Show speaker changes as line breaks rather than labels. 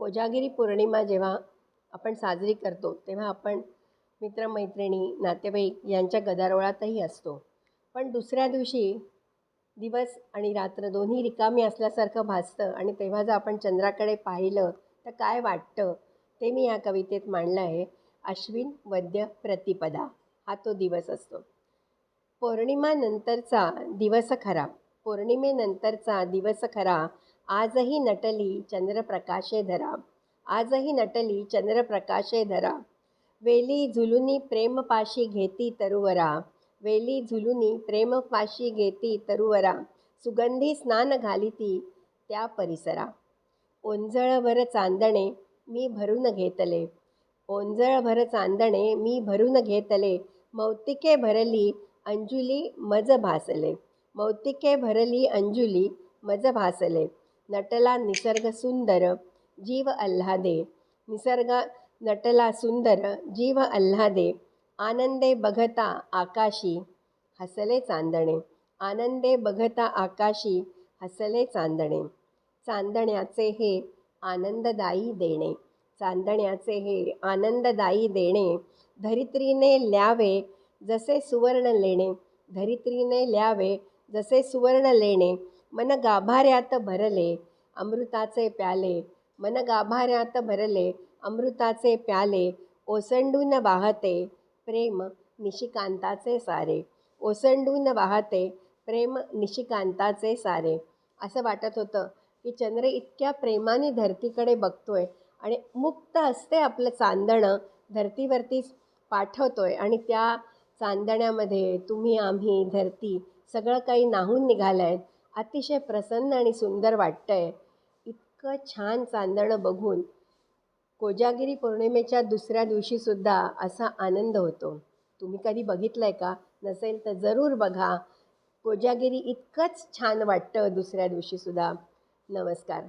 कोजागिरी पौर्णिमा जेव्हा आपण साजरी करतो तेव्हा आपण मित्रमैत्रिणी नातेवाईक यांच्या गदारोळातही असतो. पण दुसऱ्या दिवशी दिवस आणि रात्र दोन्ही रिकामी असल्यासारखं भासतं आणि तेव्हा जर आपण चंद्राकडे पाहिलं तर काय वाटतं ते मी या कवितेत मांडलं आहे. अश्विन वद्य प्रतिपदा हा तो दिवस असतो. पौर्णिमानंतरचा दिवस खरा पौर्णिमेनंतरचा दिवस खरा आजही नटली चंद्रप्रकाशे धरा. आजही नटली चंद्रप्रकाशे धरा. वेली झुलुनी प्रेमपाशी घेती तरुवरा. वेली झुलुनी प्रेमपाशी घेती तरुवरा. सुगंधी स्नान घालिती त्या परिसरा. ओंजळभर चांदणे मी भरून घेतले. ओंजळभर चांदणे मी भरून घेतले. मौतिके भरली अंजुली मज भासले. मौतिके भरली अंजुली मज भासले. नटला निसर्ग सुंदर जीव आल्हादे निसर्ग नटला सुंदर जीव आल्हादे आनंदे बघता आकाशी हसले चांदणे. आनंदे बघता आकाशी हसले चांदणे. चांदण्याचे हे आनंददायी देणे. चांदण्याचे हे आनंददायी देणे. धरित्रीने ल्यावे जसे सुवर्ण लेणे. धरित्रीने ल्यावे जसे सुवर्ण लेणे. मन गाभाऱ्यात भरले अमृताचे प्याले. मन गाभाऱ्यात भरले अमृताचे प्याले. ओसंडून वाहते प्रेम निशिकांताचे सारे. ओसंडून वाहते प्रेम निशिकांताचे सारे. असं वाटत होतं की चंद्र इतक्या प्रेमाने धरतीकडे बघतोय आणि मुक्त असते आपलं चांदणं धरतीवरतीच पाठवतोय आणि त्या चांदण्यामध्ये तुम्ही आम्ही धरती सगळं काही नाहून निघालं आहेत अतिशय प्रसन्न आणि सुंदर वाटतं आहे इतकं छान चांदणं बघून कोजागिरी पौर्णिमेच्या दुसऱ्या दिवशीसुद्धा असा आनंद होतो. तुम्ही कधी बघितलं आहे का? नसेल तर जरूर बघा. कोजागिरी इतकंच छान वाटतं दुसऱ्या दिवशीसुद्धा नमस्कार.